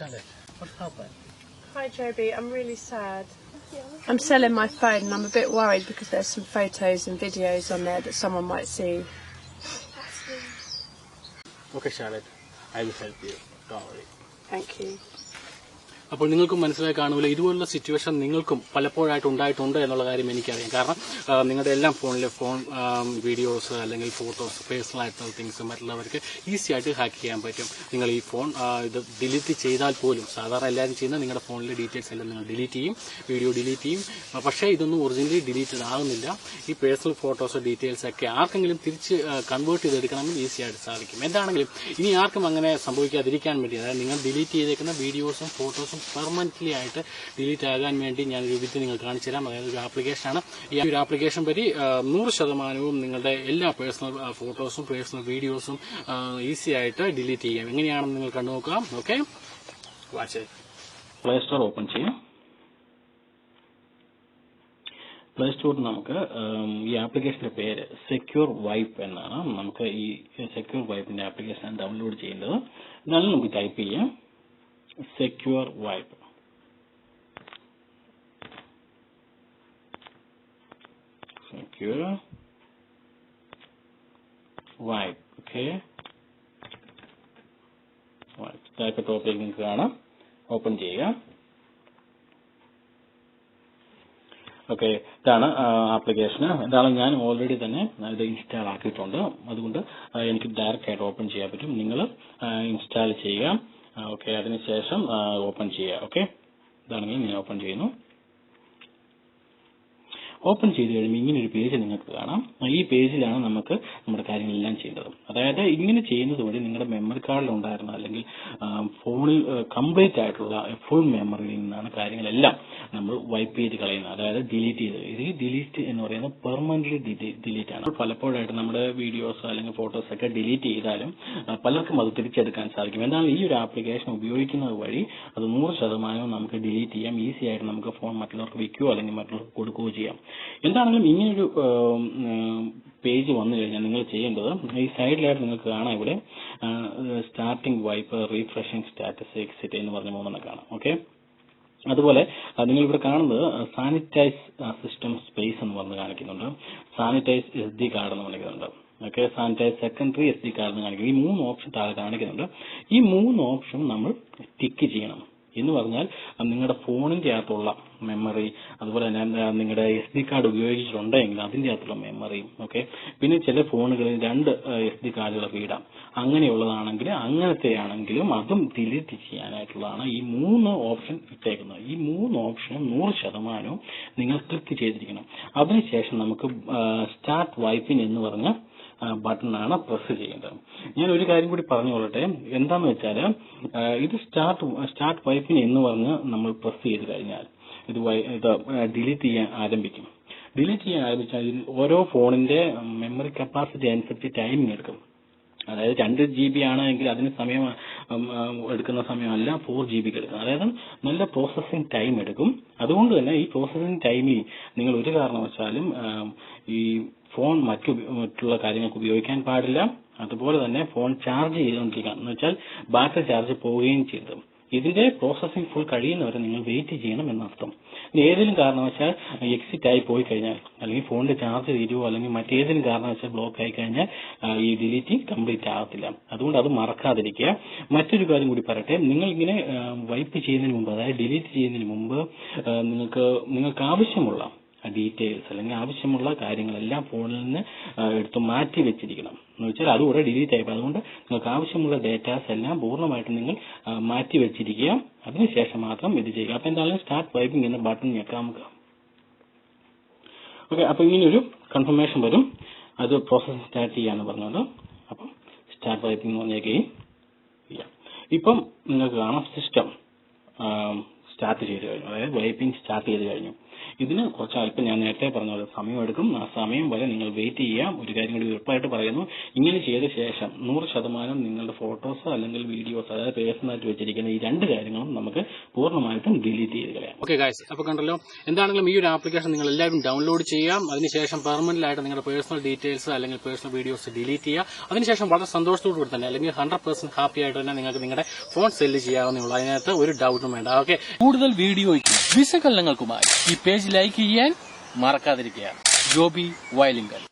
Charlotte, what happened? Hi, Joby. I'm really sad. I'm selling my phone and I'm a bit worried because there's some photos and videos on there that someone might see. Okay, Charlotte, I will help you. Don't worry. Thank you. അപ്പോൾ നിങ്ങൾക്കും മനസ്സിലായി കാണുമല്ലോ ഇതുപോലുള്ള situation നിങ്ങൾക്കും പലപ്പോഴായിട്ട് ഉണ്ടായിട്ടുണ്ട് എന്നുള്ള കാര്യം എനിക്കറിയാം. കാരണം നിങ്ങളുടെ എല്ലാം ഫോണിലെ ഫോൺ വീഡിയോസ് അല്ലെങ്കിൽ ഫോട്ടോസ് പേഴ്സണൽ ആയിട്ടുള്ള തിങ്സ് മറ്റുള്ളവർക്ക് ഈസി ആയിട്ട് ഹാക്ക് ചെയ്യാൻ പറ്റും. നിങ്ങൾ ഈ ഫോൺ ഇത് ഡിലീറ്റ് ചെയ്താൽ പോലും സാധാരണ എല്ലാവരും ചെയ്യുന്ന നിങ്ങളുടെ ഫോണിലെ ഡീറ്റെയിൽസ് എല്ലാം നിങ്ങൾ ഡിലീറ്റ് ചെയ്യും വീഡിയോ ഡിലീറ്റ് ചെയ്യും. പക്ഷേ ഇതൊന്നും ഒറിജിനലി ഡിലീറ്റഡ് ആകുന്നില്ല ഈ പേഴ്സണൽ ഫോട്ടോസ് ഡീറ്റെയിൽസ് ഒക്കെ ആർക്കെങ്കിലും തിരിച്ച് കൺവേർട്ട് ചെയ്തെടുക്കണമെങ്കിൽ ഈസി ആയിട്ട് സാധിക്കും. എന്താണെങ്കിലും ഇനി ആർക്കും അങ്ങനെ സംഭവിക്കാതിരിക്കാൻ വേണ്ടി അതായത് നിങ്ങൾ ഡിലീറ്റ് ചെയ്തേക്കുന്ന വീഡിയോസും ഫോട്ടോസും പെർമനന്റ്ലി ആയിട്ട് ഡിലീറ്റ് ആകാൻ വേണ്ടി ഞാൻ ഒരു വിദ്യ നിങ്ങൾ കാണിച്ചു തരാം. അതായത് ഒരു ആപ്ലിക്കേഷനാണ് ഈ ഒരു ആപ്ലിക്കേഷൻ വഴി നൂറ് ശതമാനവും നിങ്ങളുടെ എല്ലാ പേഴ്സണൽ ഫോട്ടോസും പേഴ്സണൽ വീഡിയോസും ഈസി ആയിട്ട് ഡിലീറ്റ് ചെയ്യാം. എങ്ങനെയാണെന്ന് നിങ്ങൾ കണ്ടു നോക്കാം okay watch play store open ചെയ്യാം. പ്ലേ സ്റ്റോറിൽ നമുക്ക് ഈ ആപ്ലിക്കേഷന്റെ പേര് സെക്യൂർ വൈപ്പ് എന്നാണ്. നമുക്ക് ഈ സെക്യൂർ വൈപ്പിന്റെ ആപ്ലിക്കേഷൻ ഡൗൺലോഡ് ചെയ്യേണ്ടത് എന്നാലും നമുക്ക് ടൈപ്പ് ചെയ്യാം. Secure wipe secure. Wipe okay. Wipe. Type ടോപ്പിൽ നിങ്ങൾക്ക് കാണാം ഓപ്പൺ ചെയ്യുക. ഓക്കെ ഇതാണ് ആപ്ലിക്കേഷൻ ഇതാണ് ഞാൻ ഓൾറെഡി തന്നെ ഇത് ഇൻസ്റ്റാൾ ആക്കിയിട്ടുണ്ട്. അതുകൊണ്ട് എനിക്ക് ഡയറക്റ്റ് ആയിട്ട് ഓപ്പൺ ചെയ്യാൻ പറ്റും. നിങ്ങൾ ഇൻസ്റ്റാൾ ചെയ്യുക. ഓക്കെ അതിനുശേഷം ഓപ്പൺ ചെയ്യുക ഓക്കെ ഇതാണെങ്കിൽ ഞാൻ ഓപ്പൺ ചെയ്യുന്നു. ഓപ്പൺ ചെയ്ത് കഴിയുമ്പോൾ ഇങ്ങനെ ഒരു പേജ് നിങ്ങൾക്ക് കാണാം. ഈ പേജിലാണ് നമുക്ക് നമ്മുടെ കാര്യങ്ങളെല്ലാം ചെയ്യേണ്ടത്. അതായത് ഇങ്ങനെ ചെയ്യുന്നത് വഴി നിങ്ങളുടെ മെമ്മറി കാർഡിൽ ഉണ്ടായിരുന്ന അല്ലെങ്കിൽ ഫോണിൽ കംപ്ലീറ്റ് ആയിട്ടുള്ള ഫുൾ മെമ്മറിയിൽ നിന്നാണ് കാര്യങ്ങളെല്ലാം നമ്മൾ വൈപ്പ് ചെയ്ത് കളയുന്നത്. അതായത് ഡിലീറ്റ് ചെയ്ത്. ഇത് ഡിലീറ്റ് എന്ന് പറയുന്നത് പെർമനന്റ് ഡിലീറ്റ് ആണ്. പലപ്പോഴായിട്ട് നമ്മുടെ വീഡിയോസ് അല്ലെങ്കിൽ ഫോട്ടോസ് ഒക്കെ ഡിലീറ്റ് ചെയ്താലും പലർക്കും അത് തിരിച്ചെടുക്കാൻ സാധിക്കും. എന്നാൽ ഈ ഒരു ആപ്ലിക്കേഷൻ ഉപയോഗിക്കുന്നത് വഴി അത് നൂറ് ശതമാനവും നമുക്ക് ഡിലീറ്റ് ചെയ്യാം. ഈസി ആയിട്ട് നമുക്ക് ഫോൺ മറ്റുള്ളവർക്ക് വിൽക്കുകയോ അല്ലെങ്കിൽ മറ്റുള്ളവർക്ക് കൊടുക്കുകയോ ചെയ്യാം. എന്താണെങ്കിലും ഇങ്ങനൊരു പേജ് വന്നു കഴിഞ്ഞാൽ നിങ്ങൾ ചെയ്യേണ്ടത് ഈ സൈഡിലായിട്ട് നിങ്ങൾക്ക് കാണാം ഇവിടെ starting wipe refreshing status exit എന്ന് പറഞ്ഞ മൂന്നെണ്ണം കാണാം. ഓക്കെ അതുപോലെ നിങ്ങൾ ഇവിടെ കാണുന്നത് സാനിറ്റൈസ് സിസ്റ്റം സ്പേസ് എന്ന് പറഞ്ഞ് കാണിക്കുന്നുണ്ട്. സാനിറ്റൈസ് എസ് ഡി കാർഡ് എന്ന് കാണിക്കുന്നുണ്ട്. Okay sanitize secondary S D card എന്ന് കാണിക്കുന്നു. ഈ മൂന്ന് ഓപ്ഷൻ താഴെ കാണിക്കുന്നുണ്ട്. ഈ മൂന്ന് ഓപ്ഷൻ നമ്മൾ ടിക്ക് ചെയ്യണം. എന്ന് പറഞ്ഞാൽ നിങ്ങളുടെ ഫോണിന്റെ അകത്തുള്ള മെമ്മറി അതുപോലെ തന്നെ നിങ്ങളുടെ എസ് ഡി കാർഡ് ഉപയോഗിച്ചിട്ടുണ്ടെങ്കിൽ അതിന്റെ അകത്തുള്ള മെമ്മറിയും ഓക്കെ പിന്നെ ചില ഫോണുകളിൽ രണ്ട് എസ് ഡി കാർഡുകൾ ഇടാം. അങ്ങനെയുള്ളതാണെങ്കിൽ അങ്ങനത്തെ ആണെങ്കിലും അതും ഡിലീറ്റ് ചെയ്യാനായിട്ടുള്ളതാണ് ഈ മൂന്ന് ഓപ്ഷൻ ഇട്ടേക്കുന്നത്. ഈ മൂന്ന് ഓപ്ഷനും നൂറ് ശതമാനവും നിങ്ങൾ ക്ലിക്ക് ചെയ്തിരിക്കണം. അതിനുശേഷം നമുക്ക് സ്റ്റാർട്ട് വൈപ്പിംഗ് എന്ന് പറഞ്ഞ ബട്ടണാണ് പ്രസ് ചെയ്യേണ്ടത്. ഞാൻ ഒരു കാര്യം കൂടി പറഞ്ഞുകൊള്ളട്ടെ. എന്താന്ന് വെച്ചാൽ ഇത് സ്റ്റാർട്ട് സ്റ്റാർട്ട് വൈപ്പിൻ എന്ന് പറഞ്ഞ് നമ്മൾ പ്രസ് ചെയ്ത് കഴിഞ്ഞാൽ ഇത് ഇത് ഡിലീറ്റ് ചെയ്യാൻ ആരംഭിക്കും. ഡിലീറ്റ് ചെയ്യാൻ ആരംഭിച്ചാൽ ഓരോ ഫോണിന്റെ മെമ്മറി കപ്പാസിറ്റി അനുസരിച്ച് ടൈമിംഗ് എടുക്കും. അതായത് രണ്ട് ജി ബി ആണ് എങ്കിൽ അതിന് സമയം എടുക്കുന്ന സമയമല്ല ഫോർ ജി ബിക്ക് എടുക്കുന്നത് അതായത് നല്ല പ്രോസസ്സിംഗ് ടൈം എടുക്കും. അതുകൊണ്ട് തന്നെ ഈ പ്രോസസ്സിംഗ് ടൈമിൽ നിങ്ങൾ ഒരു കാരണവശാലും ഈ ഫോൺ മറ്റു മറ്റുള്ള കാര്യങ്ങൾക്ക് ഉപയോഗിക്കാൻ പാടില്ല. അതുപോലെ തന്നെ ഫോൺ ചാർജ് ചെയ്തുകൊണ്ടിരിക്കണം എന്ന് വെച്ചാൽ ബാറ്ററി ചാർജ് പോവുകയും ചെയ്തു. ഇതിന്റെ പ്രോസസ്സിംഗ് ഫുൾ കഴിയുന്നവരെ നിങ്ങൾ വെയിറ്റ് ചെയ്യണം എന്നർത്ഥം. ഏതെങ്കിലും കാരണവശാൽ എക്സിറ്റ് ആയി പോയി കഴിഞ്ഞാൽ അല്ലെങ്കിൽ ഫോണിന്റെ ചാർജ് തീരുവോ അല്ലെങ്കിൽ മറ്റേതെങ്കിലും കാരണവശാൽ ബ്ലോക്ക് ആയി കഴിഞ്ഞാൽ ഈ ഡിലീറ്റ് കംപ്ലീറ്റ് ആകത്തില്ല. അതുകൊണ്ട് അത് മറക്കാതിരിക്കുക. മറ്റൊരു കാര്യം കൂടി പറയട്ടെ. നിങ്ങൾ ഇങ്ങനെ വൈപ്പ് ചെയ്യുന്നതിന് മുമ്പ് അതായത് ഡിലീറ്റ് ചെയ്യുന്നതിന് മുമ്പ് നിങ്ങൾക്ക് നിങ്ങൾക്ക് ആവശ്യമുള്ള ഡീറ്റെയിൽസ് അല്ലെങ്കിൽ ആവശ്യമുള്ള കാര്യങ്ങളെല്ലാം ഫോണിൽ നിന്ന് എടുത്ത് മാറ്റി വെച്ചിരിക്കണം. എന്ന് വെച്ചാൽ അതുകൂടെ ഡിലീറ്റ് ആയി. അതുകൊണ്ട് നിങ്ങൾക്ക് ആവശ്യമുള്ള ഡേറ്റാസ് എല്ലാം പൂർണമായിട്ട് നിങ്ങൾ മാറ്റി വെച്ചിരിക്കുക. അതിനുശേഷം മാത്രം ഇത് ചെയ്യുക. അപ്പൊ എന്തായാലും സ്റ്റാർട്ട് വൈപ്പിംഗ് എന്ന ബട്ടൺ ഞെക്കാം നമുക്ക്. ഓക്കെ അപ്പൊ ഒരു കൺഫർമേഷൻ വരും. അത് പ്രോസസ് സ്റ്റാർട്ട് ചെയ്യാന്ന് പറഞ്ഞത് അപ്പം സ്റ്റാർട്ട് വൈപ്പിംഗ് പറഞ്ഞേക്കുകയും ചെയ്യാം. ഇപ്പം നിങ്ങൾക്ക് കാണാം സിസ്റ്റം സ്റ്റാർട്ട് ചെയ്ത് കഴിഞ്ഞു. അതായത് വൈപ്പിംഗ് സ്റ്റാർട്ട് ചെയ്ത് കഴിഞ്ഞു. ഇതിന് കുറച്ച് അല്പം ഞാൻ നേരത്തെ പറഞ്ഞ പോലെ സമയമെടുക്കും. ആ സമയം വരെ നിങ്ങൾ വെയിറ്റ് ചെയ്യാം ഒരു കാര്യം കൂടി ഉറപ്പായിട്ട് പറയുന്നു. ഇങ്ങനെ ചെയ്ത ശേഷം നൂറ് ശതമാനം നിങ്ങളുടെ ഫോട്ടോസ് അല്ലെങ്കിൽ വീഡിയോസ് അതായത് പേഴ്സണായിട്ട് വെച്ചിരിക്കുന്ന ഈ രണ്ട് കാര്യങ്ങളും നമുക്ക് പൂർണമായിട്ടും ഡിലീറ്റ് ചെയ്ത് കളയാം. ഓക്കെ ഗായ്സ് അപ്പൊ കണ്ടല്ലോ എന്താണെങ്കിലും ഈ ഒരു ആപ്ലിക്കേഷൻ നിങ്ങൾ എല്ലാവരും ഡൗൺലോഡ് ചെയ്യാം അതിനുശേഷം പെർമനന്റ് ആയിട്ട് നിങ്ങളുടെ പേഴ്സണൽ ഡീറ്റെയിൽസ് അല്ലെങ്കിൽ പേഴ്സണൽ വീഡിയോസ് ഡിലീറ്റ് ചെയ്യുക. അതിനുശേഷം വളരെ സന്തോഷത്തോടു കൂടി തന്നെ അല്ലെങ്കിൽ ഹൺഡ്രഡ് പെർസെന്റ് ഹാപ്പി ആയിട്ട് തന്നെ നിങ്ങൾക്ക് നിങ്ങളുടെ ഫോൺ സെല്ല് ചെയ്യാവുന്നേ അതിനകത്ത് ഒരു ഡൗട്ടും വേണ്ട. ഓക്കെ കൂടുതൽ വീഡിയോയ്ക്കും വിശകലനങ്ങൾക്കുമായി ഈ പേജ് ലൈക്ക് ചെയ്യാൻ മറക്കാതിരിക്കുക. ജോബി വയലിംഗൽ